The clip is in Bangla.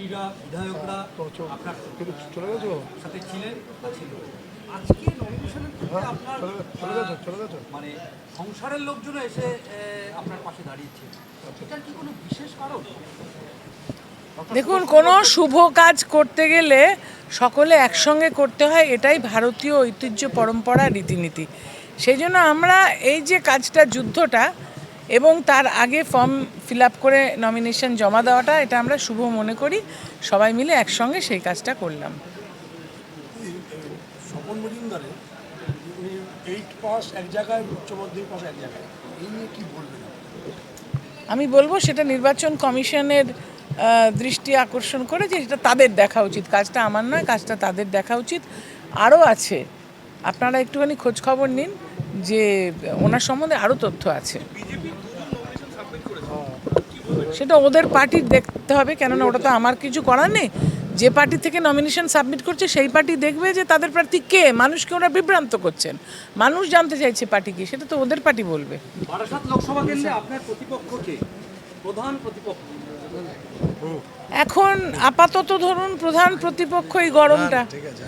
মন্ত্রীরা বিধায়করা আপনার চলে গেছো? সাথে ছিলেন আজকে গেছো মানে সংসারের লোকজন এসে আপনার পাশে দাঁড়িয়েছে। এটার কি কোনো বিশেষ কারণ? দেখুন কোনো শুভ কাজ করতে গেলে সকলে একসঙ্গে করতে হয় এটাই ভারতীয় ঐতিহ্য পরম্পরা রীতিনীতি। সেই জন্য আমরা এই যে কাজটা যুদ্ধটা এবং তার আগে ফর্ম ফিল আপ করে নমিনেশন জমা দেওয়াটা এটা আমরা শুভ মনে করি। সবাই মিলে একসঙ্গে সেই কাজটা করলাম। স্বপন মজুমদারের এইট পাস এক জায়গায় উচ্চ মাধ্যমিক পাস এক জায়গায় এই নিয়ে কি বলবেন? আমি বলব সেটা নির্বাচন কমিশনের দৃষ্টি আকর্ষণ করে যে সেটা তাদের দেখা উচিত। কাজটা আমার নয় কাজটা তাদের দেখা উচিত। আরও আছে আপনারা একটুখানি খোঁজ খবর নিন যে ওনার সম্বন্ধে আরও তথ্য আছে। সেটা ওদের পার্টির দেখতে হবে কেননা ওটা তো আমার কিছু করার নেই। যে পার্টি থেকে নমিনেশন সাবমিট করছে সেই পার্টি দেখবে যে তাদের প্রার্থী কে মানুষকে ওরা বিভ্রান্ত করছেন। মানুষ জানতে চাইছে পার্টি কি সেটা তো ওদের পার্টি বলবে। লোকসভা কেন্দ্রে আপনার প্রতিপক্ষকে প্রধান প্রতিপক্ষ। এখন আপাতত ধরুন প্রধান প্রতিপক্ষ এই গরমটা। ঠিক আছে